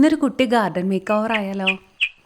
ഇന്നൊരു കുട്ടി garden make over ആയാലോ?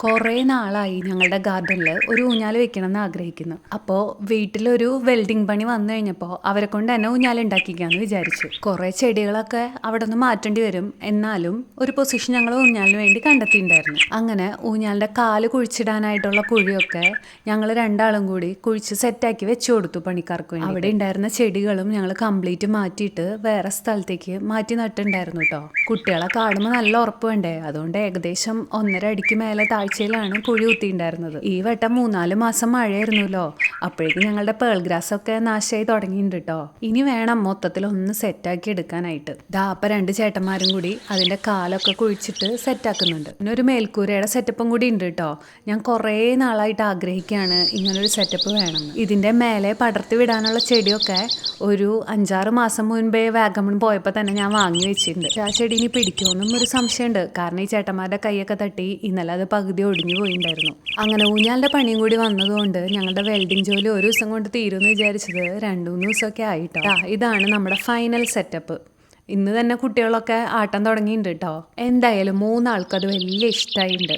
കുറേ നാളായി ഞങ്ങളുടെ ഗാർഡനിൽ ഒരു ഊഞ്ഞാൽ വെക്കണം എന്ന് ആഗ്രഹിക്കുന്നു. അപ്പോൾ വീട്ടിലൊരു വെൽഡിംഗ് പണി വന്നു കഴിഞ്ഞപ്പോൾ അവരെ കൊണ്ട് തന്നെ ഊഞ്ഞാൽ ഉണ്ടാക്കിക്കാന്ന് വിചാരിച്ചു. കുറേ ചെടികളൊക്കെ അവിടെ നിന്ന് മാറ്റേണ്ടി വരും. എന്നാലും ഒരു പൊസിഷൻ ഞങ്ങൾ ഊഞ്ഞാലിന് വേണ്ടി കണ്ടെത്തിയിട്ടുണ്ടായിരുന്നു. അങ്ങനെ ഊഞ്ഞാലിന്റെ കാൽ കുഴിച്ചിടാനായിട്ടുള്ള കുഴിയൊക്കെ ഞങ്ങൾ രണ്ടാളും കൂടി കുഴിച്ച് സെറ്റാക്കി വെച്ചു കൊടുത്തു പണിക്കാർക്ക് വേണ്ടി അവിടെ ഉണ്ടായിരുന്ന ചെടികളും ഞങ്ങൾ കംപ്ലീറ്റ് മാറ്റിയിട്ട് വേറെ സ്ഥലത്തേക്ക് മാറ്റി നട്ടുണ്ടായിരുന്നു കേട്ടോ കുട്ടികളെ കാണുമ്പോൾ നല്ല ഉറപ്പ് വേണ്ടേ? അതുകൊണ്ട് ഏകദേശം ഒന്നര അടിക്ക് മേലെ താഴ്ചയിലാണ് കുഴി കുത്തിയിട്ടുണ്ടായിരുന്നത് ഈ വട്ടം മൂന്നാൽ മാസം മഴയായിരുന്നല്ലോ. അപ്പോഴേക്കും ഞങ്ങളുടെ പേൾ ഗ്രാസ് ഒക്കെ നാശമായി തുടങ്ങിയിട്ടുണ്ട് കേട്ടോ ഇനി വേണം മൊത്തത്തിൽ ഒന്ന് സെറ്റാക്കി എടുക്കാനായിട്ട്. ദാ അപ്പൊ രണ്ട് ചേട്ടന്മാരും കൂടി അതിന്റെ കാലൊക്കെ കുഴിച്ചിട്ട് സെറ്റാക്കുന്നുണ്ട് പിന്നെ ഒരു മേൽക്കൂരയുടെ സെറ്റപ്പും കൂടി ഉണ്ട് കേട്ടോ ഞാൻ കുറേ നാളായിട്ട് ആഗ്രഹിക്കുകയാണ് ഇങ്ങനൊരു സെറ്റപ്പ് വേണം ഇതിന്റെ മേലെ പടർത്തി വിടാനുള്ള ചെടിയൊക്കെ ഒരു അഞ്ചാറ് മാസം മുൻപേ വാഗമൺ പോയപ്പോൾ തന്നെ ഞാൻ വാങ്ങി വെച്ചിട്ടുണ്ട്. ആ ചെടി ഇനി പിടിക്കുമെന്നും ഒരു സംശയമുണ്ട്. കാരണം ഈ ചേട്ടന്മാരുടെ കൈയൊക്കെ തട്ടി ഇന്നലെ അത് പകുതി ഒടിഞ്ഞു പോയിണ്ടായിരുന്നു. അങ്ങനെ ഊഞ്ഞാലിന്റെ പണിയും കൂടി വന്നതുകൊണ്ട് ഞങ്ങളുടെ വെൽഡിംഗ് ജോലി ഒരു ദിവസം കൊണ്ട് തീരുമെന്ന് വിചാരിച്ചത് രണ്ടു മൂന്ന് ദിവസമൊക്കെ ആയിട്ടോ. ഇതാണ് നമ്മുടെ ഫൈനൽ സെറ്റപ്പ് ഇന്ന് തന്നെ കുട്ടികളൊക്കെ ആട്ടം തുടങ്ങിയിട്ടുണ്ട് കേട്ടോ എന്തായാലും മൂന്നാൾക്കത് വലിയ ഇഷ്ടമായിട്ടുണ്ട്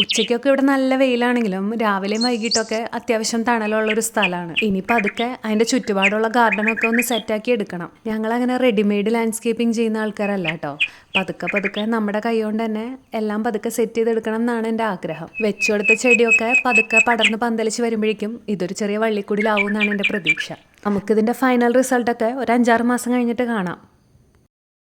ഉച്ചയ്ക്കൊക്കെ ഇവിടെ നല്ല വെയിലാണെങ്കിലും രാവിലെയും വൈകിട്ടൊക്കെ അത്യാവശ്യം തണലുള്ള ഒരു സ്ഥലമാണ്. ഇനിയിപ്പോൾ അതൊക്കെ അതിന്റെ ചുറ്റുപാടുള്ള ഗാർഡനൊക്കെ ഒന്ന് സെറ്റാക്കി എടുക്കണം. ഞങ്ങളങ്ങനെ റെഡിമെയ്ഡ് ലാൻഡ്സ്കേപ്പിംഗ് ചെയ്യുന്ന ആൾക്കാരല്ല കേട്ടോ. പതുക്കെ പതുക്കെ നമ്മുടെ കൈ കൊണ്ട് തന്നെ എല്ലാം പതുക്കെ സെറ്റ് ചെയ്തെടുക്കണം എന്നാണ് എന്റെ ആഗ്രഹം. വെച്ചു കൊടുത്ത ചെടിയൊക്കെ പതുക്കെ പടർന്ന് പന്തലിച്ച് വരുമ്പോഴേക്കും ഇതൊരു ചെറിയ വള്ളിക്കുടിലാവും എന്നാണ് എന്റെ പ്രതീക്ഷ. നമുക്കിതിന്റെ ഫൈനൽ റിസൾട്ടൊക്കെ ഒരു അഞ്ചാറ് മാസം കഴിഞ്ഞിട്ട് കാണാം.